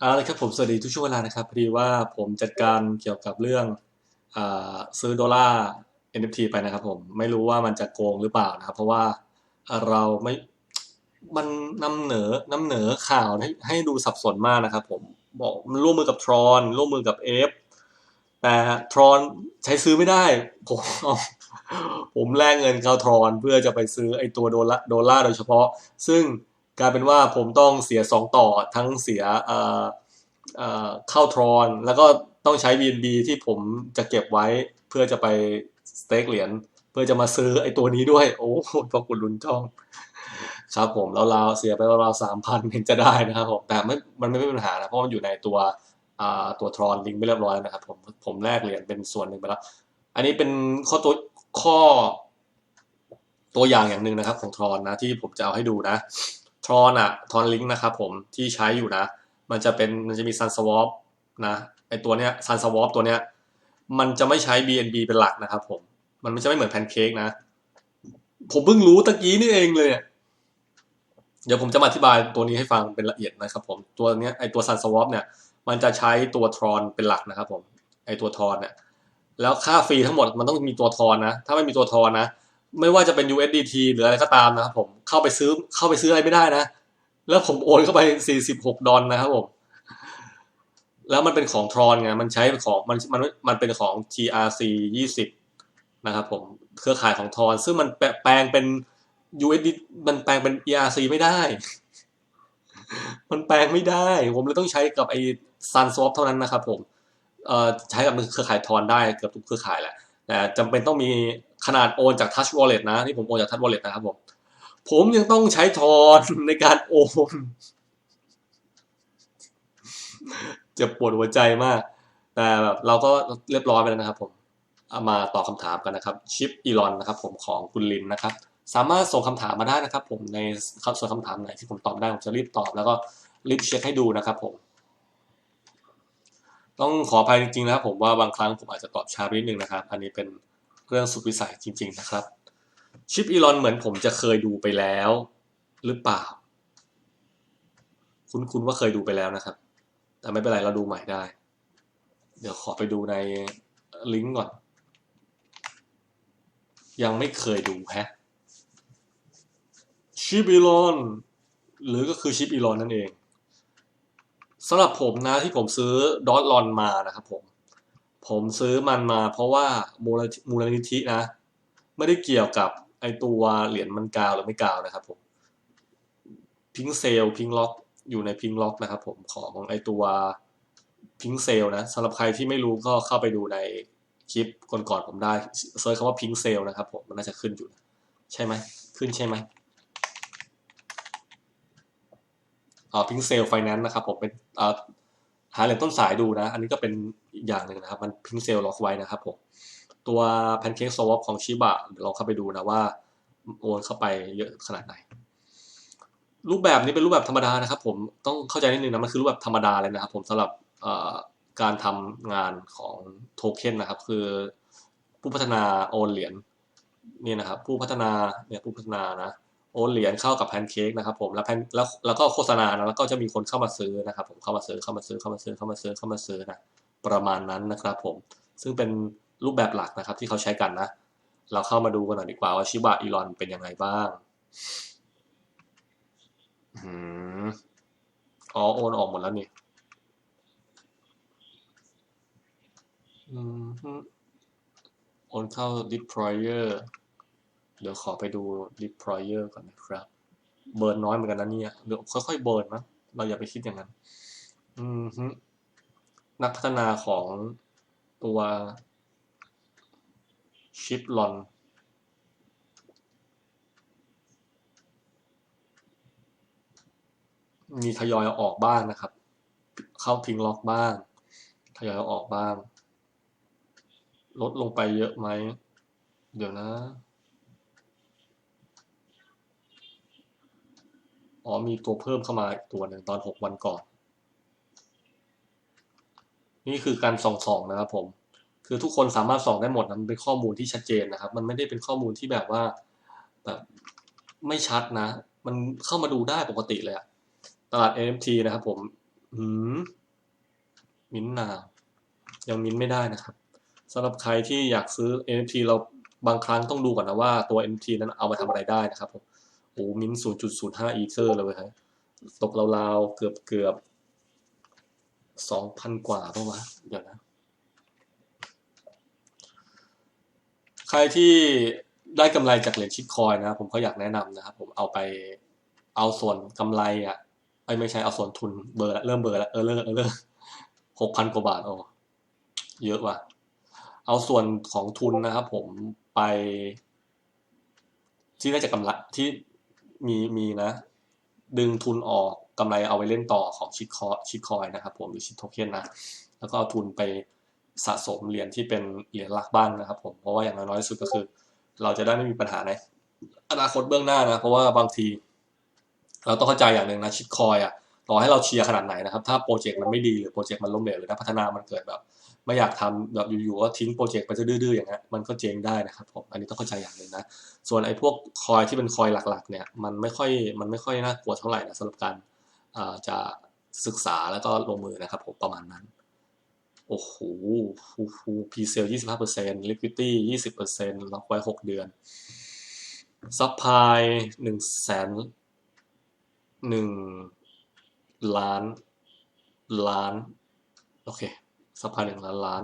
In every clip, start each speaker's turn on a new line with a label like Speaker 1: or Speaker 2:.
Speaker 1: เอาละครับผมสวัสดีทุกช่วงเวลานะครับพอดีว่าผมจัดการเกี่ยวกับเรื่องอซื้อดอลลาร์ NFT ไปนะครับผมไม่รู้ว่ามันจะโกงหรือเปล่านะครับ เพราะว่าเราไม่มันนำเหนอนำเหนอข่าวให้ให้ดูสับสนมากนะครับผมบอกมันร่วมมือกับทรอนร่วมมือกับเอฟแต่ทรอนใช้ซื้อไม่ได้ ผมเอาผมแลกเงินเข้าทรอนเพื่อจะไปซื้อไอตัวโดลลาร์ดอลลาร์โดยเฉพาะ ซึ่ง กลายเป็นว่าผมต้องเสียสองต่อทั้งเสียเอ่อเอ่อเข้าทรอน แล้วก็ต้องใช้ BNB ที่ผมจะเก็บไว้เพื่อจะไปสเต็กเหรียญเพื่อจะมาซื้อไอ้ตัวนี้ด้วย โอ้โหพอกุดลุนจ้อง ครับผมแล้วเราเสียไปราวสามพันเห็นจะได้นะครับผมแต่ไม่มันไม่เป็นปัญหานะเพราะมันอยู่ในตัวตัวทรอนลิงก์ไปเรียบร้อยแล้วนะครับผมผมแลกเหรียญเป็นส่วนหนึ่งไปแล้ว อันนี้เป็นข้อตัวข้อตัวอย่างอย่างหนึ่งนะครับ ของทรอนนะที่ผมจะเอาให้ดูนะ ทรอนอะทรอนลิงก์นะครับผมที่ใช้อยู่นะ มันจะเป็นมันจะมีซันสวอปนะไอตัวเนี้ยซันสวอปตัวเนี้ยมันจะไม่ใช้ BNB เป็นหลักนะครับผม มันไม่จะไม่เหมือนแพนเค้กนะ ผมเพิ่งรู้ตะกี้นี่เองเลยเดี๋ยวผมจะมาอธิบายตัวนี้ให้ฟังเป็นละเอียดนะครับผมตัวเนี้ยไอตัวซันสวอปเนี่ยมันจะใช้ตัวทรอนเป็นหลักนะครับผมไอตัวทรอนเนี่ยแล้วค่าฟรีทั้งหมดมันต้องมีตัวทอนนะ ถ้าไม่มีตัวทอนนะ ไม่ว่าจะเป็น USDT หรืออะไรก็ตามนะครับผมเข้าไปซื้อเข้าไปซื้ออะไรไม่ได้นะ แล้วผมโอนเข้าไป 46 ดอลนะครับผม แล้วมันเป็นของทรอนไงมันใช้ของมันมันมันเป็นของ TRC 20 นะครับผมเครือข่ายของทรอน ซึ่งมันแปลแปลงเป็น USD มันแปลงเป็น ERC ไม่ได้ มันแปลงไม่ได้ ผมเลยต้องใช้กับไอ้ SunSwap เท่านั้นนะครับผมเอ่อใช้กับเครือข่ายทอนได้เกือบทุกเครือข่ายแหละแต่จำเป็นต้องมี ขนาดโอนจาก Touch Wallet นะ นี่ผมโอนจาก Touch Wallet นะครับผม ผมยังต้องใช้ทอนในการโอน จะปวดหัวใจมาก แต่แบบเราก็เรียบร้อยไปแล้วนะครับผมเอามาตอบคำถามกันนะครับ ชิปอีลอนนะครับผมของคุณลินนะครับ สามารถส่งคำถามมาได้นะครับ ผมในส่วนคำถามไหนที่ผมตอบได้ผมจะรีบตอบแล้วก็รีบเช็คให้ดูนะครับผมต้องขออภัยจริงๆนะครับผมว่าบางครั้งผมอาจจะตอบช้าไปนิดนึงนะครับ อันนี้เป็น เรื่องสุดวิสัยจริง ๆ นะครับ ชิปอีลอนเหมือนผมจะเคยดูไปแล้ว หรือเปล่า คุณๆว่าเคยดูไปแล้วนะครับ แต่ไม่เป็นไรเราดูใหม่ได้ เดี๋ยวขอไปดูในลิงก์ก่อน ยังไม่เคยดูแฮะชิปอีลอนหรือก็คือชิปอีลอนนั่นเองสำหรับผมนะที่ผมซื้อดอทลอนมานะครับผม ผมซื้อมันมาเพราะว่ามูลมูลนิธินะ ไม่ได้เกี่ยวกับไอตัวเหรียญมันกาวหรือไม่กาวนะครับผมพิงเซลพิงล็อกอยู่ในพิงล็อกนะครับผมของไอตัวพิงเซลนะสำหรับใครที่ไม่รู้ก็เข้าไปดูในคลิปก่อนๆผมได้เซิร์ชคำว่าพิงเซลนะครับผมมันน่าจะขึ้นอยู่ ใช่ไหมขึ้นใช่ไหมอ่าพิงเซลไฟแนนซ์นะครับผมเป็นอ่า หาเหรียญต้นสายดูนะ อันนี้ก็เป็นอีกอย่างหนึ่งนะครับ มันพิงเซลล็อกไว้นะครับผม ตัวแพนเค้กสวอปของชิบะเดี๋ยวลองเข้าไปดูนะว่าโอนเข้าไปเยอะขนาดไหน รูปแบบนี้เป็นรูปแบบธรรมดานะครับ ผมต้องเข้าใจนิดนึงนะมันคือรูปแบบธรรมดาเลยนะครับ ผมสำหรับการทำงานของโทเค็นนะครับ คือผู้พัฒนาโอนเหรียญนี่นะครับ ผู้พัฒนาเนี่ยผู้พัฒนานะ โอนเหรียญเข้ากับแพนเค้กนะครับผมแล้วแพนแล้วแล้วก็โฆษณานะแล้วก็จะมีคนเข้ามาซื้อนะครับผมเข้ามาซื้อเข้ามาซื้อเข้ามาซื้อเข้ามาซื้อเข้ามาซื้อนะประมาณนั้นนะครับผมซึ่งเป็นรูปแบบหลักนะครับที่เขาใช้กันนะ เราเข้ามาดูกันหน่อยดีกว่าว่าชิบะอีลอนเป็นยังไงบ้างอืมอ๋อโอนออกหมดแล้วนี่อืมโอนเข้า deployer เดี๋ยวขอไปดู deployer ก่อนนะครับ เบิร์นน้อยเหมือนกันนะเนี่ยเดี๋ยวค่อยๆเบิร์นนะเราอย่าไปคิดอย่างนั้น อืมฮึนักพัฒนาของตัวชิปลอนมีทยอยออกบ้างนะครับ เข้าพิงล็อกบ้าง ทยอยออกบ้าง ลดลงไปเยอะไหม เดี๋ยวนะ อ๋อมีตัวเพิ่มเข้ามาอีกตัวหนึ่งตอนหกวันก่อน นี่คือการส่องสองนะครับผม คือทุกคนสามารถส่องได้หมดนะมันเป็นข้อมูลที่ชัดเจนนะครับ มันไม่ได้เป็นข้อมูลที่แบบว่าแบบไม่ชัดนะ มันเข้ามาดูได้ปกติเลยอะตลาด NFT นะครับผมอืมมินนายังมินไม่ได้นะครับสำหรับใครที่อยากซื้อ NFT เราบางครั้งต้องดูก่อนนะว่าตัว NFT นั้นเอามาทำอะไรได้นะครับผม โอ้มิ้นท์0.05อีเทอร์เลยครับตกราวๆเกือบเกือบสองพันกว่าปะวะเดี๋ยวนะ ใครที่ได้กำไรจากเหรียญชิดคอยนะ ผมก็อยากแนะนำนะครับ ผมเอาไปเอาส่วนกำไรอะไอ้ไม่ใช่เอาส่วนทุนเบอร์ละเริ่มเบอร์ละเออเลิกเออเลิกหกพันกว่าบาทโอ้เยอะว่ะ เอาส่วนของทุนนะครับผมไปที่ได้จากกำไรที่ มีมีนะ ดึงทุนออกกำไรเอาไปเล่นต่อของชิดคอชิดคอยนะครับผมหรือชิดโทเค็นนะ แล้วก็เอาทุนไปสะสมเหรียญที่เป็นเหรียญหลักบ้างนะครับผมเพราะว่าอย่างน้อยที่สุดก็คือ เราจะได้ไม่มีปัญหาในอนาคตเบื้องหน้านะ เพราะว่าบางที เราต้องเข้าใจอย่างหนึ่งนะชิดคอยอะต่อให้เราเชียร์ขนาดไหนนะครับ ถ้าโปรเจกต์มันไม่ดีหรือโปรเจกต์มันล้มเหลวหรือถ้าพัฒนามันเกิดแบบ ไม่อยากทำแบบอยู่ๆก็ทิ้งโปรเจกต์ไปจะดื้อๆอย่างเงี้ยมันก็เจ๊งได้นะครับผมอันนี้ต้องเข้าใจอย่างหนึ่งนะ ส่วนไอ้พวกคอยที่เป็นคอยหลักๆ เนี่ยมันไม่ค่อยมันไม่ค่อยน่ากลัวเท่าไหร่นะสำหรับการจะศึกษาแล้วก็ลงมือนะครับผมประมาณนั้น โอ้โหฟูฟูพีเซลยี่สิบห้าเปอร์เซ็นต์ลิควิตี้ยี่สิบเปอร์เซ็นต์ล็อกไว้หกเดือนซัพพลายหนึ่งแสนหนึ่งล้าน ล้าน โอเค ซัพพายหนึ่งล้านล้าน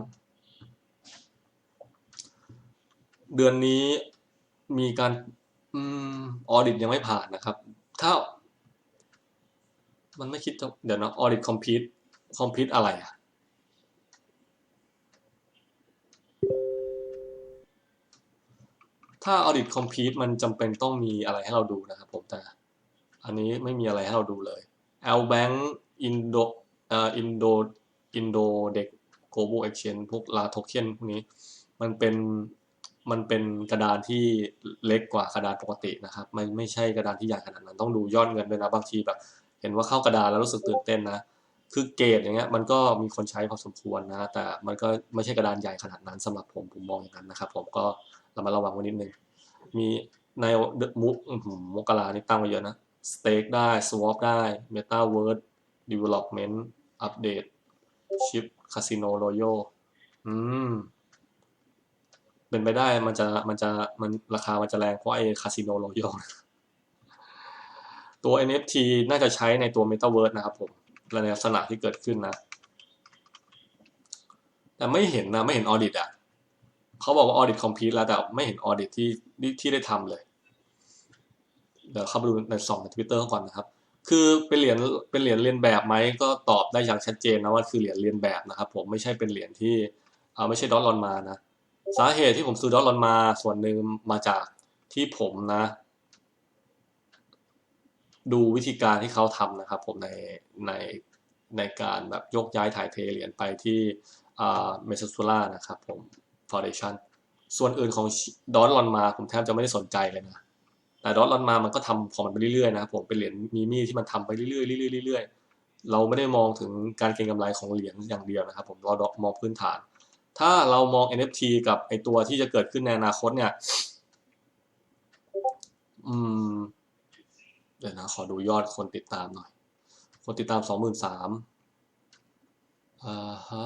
Speaker 1: เดือนนี้มีการอืมออดิตยังไม่ผ่านนะครับ ถ้า มันไม่คิดจะเดี๋ยวนะออดิตคอมพิวต์คอมพิวต์อะไรอะถ้า audit complete มันจำเป็นต้องมีอะไรให้เราดูนะครับผมแต่ อันนี้ไม่มีอะไรให้เราดูเลย L Bank Indo เอ่อ Indo Indo Dex Global Exchange พวกลาโทเค็นพวกนี้ มันเป็นมันเป็นกระดานที่เล็กกว่ากระดานปกตินะครับไม่ไม่ใช่กระดานที่ใหญ่ขนาดนั้นต้องดูยอดเงินด้วยนะบางทีแบบ เห็นว่าเข้ากระดานแล้วรู้สึกตื่นเต้นนะ คือเกรดอย่างเงี้ยมันก็มีคนใช้พอสมควรนะ แต่มันก็ไม่ใช่กระดานใหญ่ขนาดนั้นสำหรับผมผมมองอย่างนั้นนะครับ ผมก็เรามาระวังไว้นิดนึงมีในมุกมกรานี่ตั้งไว้เยอะนะ stake ได้ swap ได้ metaverse development update chip casino royal อืมเป็ คาสิโนโรโยอืม เป็นไปได้มันจะมันจะมันราคามันจะแรงเพราะไอ้คาสิโนโรโยตัว NFT น่าจะใช้ในตัว Metaverse นะครับผมและในลักษณะที่เกิดขึ้นนะ แต่ไม่เห็นนะ ไม่เห็นออดิตอะเขาบอกว่าออดิตคอมพิวต์แล้วแต่ไม่เห็นออดิตที่ที่ได้ทำเลย เดี๋ยวเข้าไปดูในส่องในทวิตเตอร์ก่อนนะครับ คือเป็นเหรียญเป็นเหรียญเรียนแบบไหมก็ตอบได้อย่างชัดเจนนะว่าคือเหรียญเรียนแบบนะครับ ผมไม่ใช่เป็นเหรียญที่เอาไม่ใช่ดอลลอนมานะสาเหตุที่ผมซื้อดอลลอนมาส่วนหนึ่งมาจากที่ผมนะ ดูวิธีการที่เขาทำนะครับ ผมในในในการแบบยกย้ายถ่ายเทเหรียญไปที่เมซซูล่านะครับผมฟาวเดชันส่วนอื่นของดอทลอนมาผมแทบจะไม่ได้สนใจเลยนะ แต่ดอทลอนมามันก็ทำของมันไปเรื่อยๆนะครับผมเป็นเหรียญมีมี่ที่มันทำไปเรื่อยๆเรื่อยๆเรื่อยๆเราไม่ได้มองถึงการเก็งกำไรของเหรียญอย่างเดียวนะครับ ผมเรามองพื้นฐาน ถ้าเรามอง NFT กับไอตัวที่จะเกิดขึ้นในอนาคตเนี่ยอืมเดี๋ยวนะขอดูยอดคนติดตามหน่อย คนติดตามสองหมื่นสามอ่าฮะ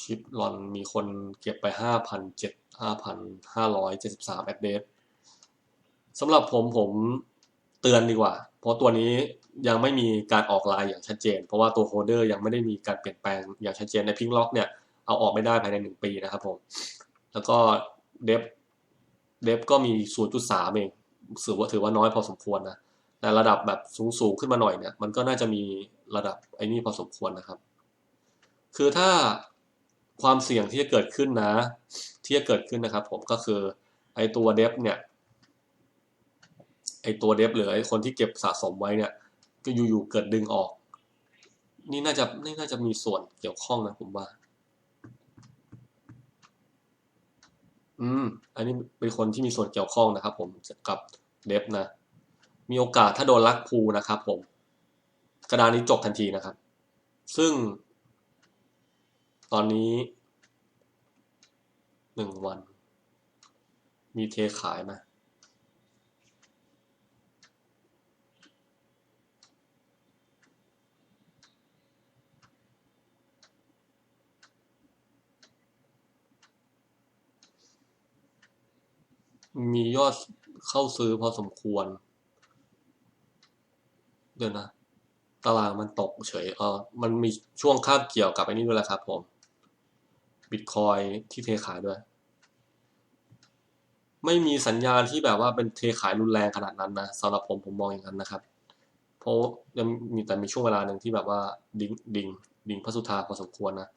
Speaker 1: ชิปลอนมีคนเก็บไปห้าพันเจ็ดห้าพันห้าร้อยเจ็ดสิบสามแอดเดส สำหรับผมผมเตือนดีกว่า เพราะตัวนี้ยังไม่มีการออกลายอย่างชัดเจน เพราะว่าตัวโฮเดอร์ยังไม่ได้มีการเปลี่ยนแปลงอย่างชัดเจนในพิงล็อกเนี่ยเอาออกไม่ได้ภายในหนึ่งปีนะครับผม แล้วก็เดฟเดฟก็มีศูนย์จุดสามเองถือว่าถือว่าน้อยพอสมควรนะแต่ระดับแบบสูงสูงขึ้นมาหน่อยเนี่ยมันก็น่าจะมีระดับไอ้นี่พอสมควรนะครับ คือถ้าความเสี่ยงที่จะเกิดขึ้นนะ ที่จะเกิดขึ้นนะครับผมก็คือไอตัวเดฟเนี่ย ไอตัวเดฟหรือไอคนที่เก็บสะสมไว้เนี่ย ก็อยู่ๆเกิดดึงออก นี่น่าจะนี่น่าจะมีส่วนเกี่ยวข้องนะผมว่า อืม อันนี้เป็นคนที่มีส่วนเกี่ยวข้องนะครับผมกับเดฟนะ มีโอกาสถ้าโดนลักพูนะครับผม กระดานนี้จบทันทีนะครับ ซึ่ง ตอนนี้หนึ่งวัน มีเทขายไหม มียอดเข้าซื้อพอสมควร เดี๋ยวนะ ตารางมันตกเฉยเออมันมีช่วงคาบเกี่ยวกับไอ้นี่ด้วยแหละครับผมบิตคอยที่เทขายด้วย ไม่มีสัญญาณที่แบบว่าเป็นเทขายรุนแรงขนาดนั้นนะสำหรับผมผมมองอย่างนั้นนะครับ เพราะยังมีแต่มีช่วงเวลาหนึ่งที่แบบว่าดิ่งดิ่งดิ่งพระสุธาพอสมควรนะ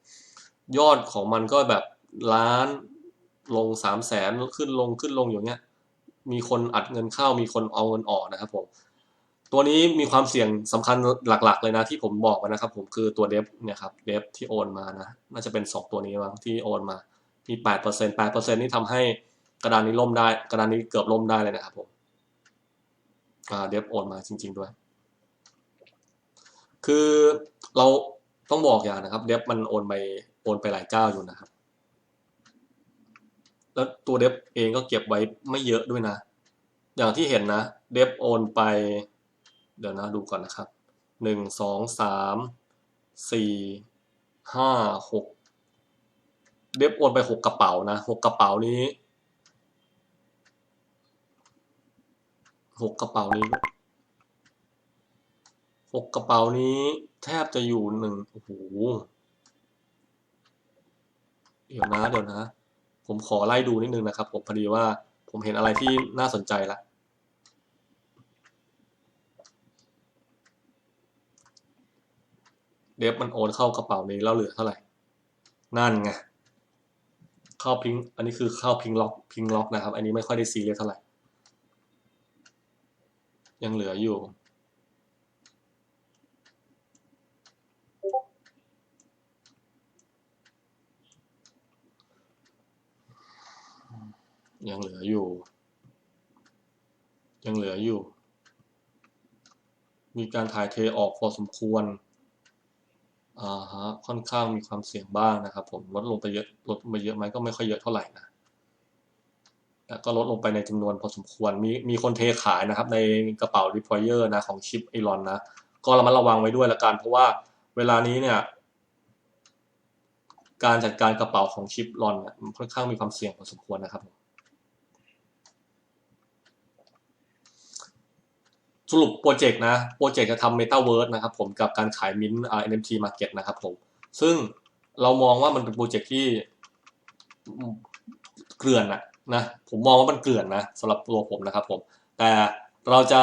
Speaker 1: ยอดของมันก็แบบล้าน ลงสามแสนขึ้นลงขึ้นลงอย่างเงี้ย มีคนอัดเงินเข้ามีคนเอาเงินออกนะครับผมตัวนี้มีความเสี่ยงสำคัญหลัก ๆ เลยนะที่ผมบอกไปนะครับ ผมคือตัวเดฟเนี่ยครับเดฟที่โอนมานะน่าจะเป็นสองตัวนี้มั้งที่โอนมามีแปดเปอร์เซ็นแปดเปอร์เซ็นนี่ทำให้กระดานนี้ล่มได้ กระดานนี้เกือบล่มได้เลยนะครับผมอ่าเดฟโอนมาจริง ๆด้วย คือเราต้องบอกอย่างนะครับ เดฟมันโอนไปโอนไปหลายเจ้าอยู่นะครับ แล้วตัวเดฟเองก็เก็บไว้ไม่เยอะด้วยนะ อย่างที่เห็นนะ เดฟโอนไป เดี๋ยวนะดูก่อนนะครับหนึ่งสองสามสี่ห้าหกเดฟโอนไปหกกระเป๋านะหกกระเป๋านี้หกกระเป๋านี้หกกระเป๋านี้แทบจะอยู่หนึ่งโอ้โห เดี๋ยวนะเดี๋ยวนะ ผมขอไล่ดูนิดนึงนะครับผมพอดีว่าผมเห็นอะไรที่น่าสนใจละเดฟมันโอนเข้ากระเป๋านี้แล้วเหลือเท่าไหร่ นั่นไงเข้าพิง อันนี้คือเข้าพิงล็อกพิงล็อกนะครับ อันนี้ไม่ค่อยได้ซีเรียสเท่าไหร่ ยังเหลืออยู่ ยังเหลืออยู่ ยังเหลืออยู่ มีการถ่ายเทออกพอสมควรอ่าฮะค่อนข้างมีความเสี่ยงบ้างนะครับ ผมลดลงไปเยอะลดไปเยอะไหมก็ไม่ค่อยเยอะเท่าไหร่นะแต่ก็ลดลงไปในจำนวนพอสมควร มีมีคนเทขายนะครับ ในกระเป๋า deployer นะของชิปไอรอนนะ ก็ระมัดระวังไว้ด้วยละกัน เพราะว่าเวลานี้เนี่ย การจัดการกระเป๋าของชิปรอนเนี่ยค่อนข้างมีความเสี่ยงพอสมควรนะครับผม รุปโปรเจกต์นะโปรเจกต์จะทำ Metaverse นะครับผมกับการขายมินต์ NFT Market นะครับผมซึ่งเรามองว่ามันเป็นโปรเจกต์ที่เกลื่อนนะนะผมมองว่ามันเกลื่อนนะสำหรับตัวผมนะครับผมแต่เราจะ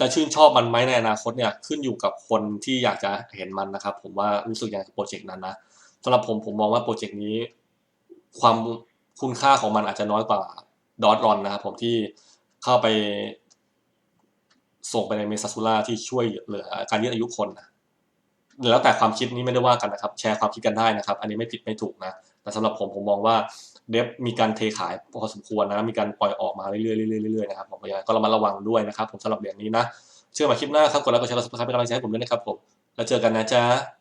Speaker 1: จะชื่นชอบมันไหมในอนาคตเนี่ยขึ้นอยู่กับคนที่อยากจะเห็นมันนะครับ ผมว่ารู้สึกอย่างโปรเจกต์นั้นนะสำหรับผมผมมองว่าโปรเจกต์นี้ ความคุณค่าของมันอาจจะน้อยกว่าดอทรอนนะครับผมที่เข้าไป ส่งไปในเมซาซูล่าที่ช่วยเหลือการยืดอายุคนนะแล้วแต่ความคิดนี้ไม่ได้ว่ากันนะครับ แชร์ความคิดกันได้นะครับ อันนี้ไม่ผิดไม่ถูกนะ แต่สำหรับผมผมมองว่าเดฟมีการเทขายพอสมควรนะ มีการปล่อยออกมาเรื่อยๆเรื่อยๆเรื่อยๆนะครับผมก็ระมัดระวังด้วยนะครับ ผมสำหรับเหรียญนี้นะ เชื่อมาคลิปหน้าครับกดไลค์กดแชร์กดซับสไครป์เป็นกำลังใจให้ผมด้วยนะครับผม แล้วเจอกันนะจ๊ะ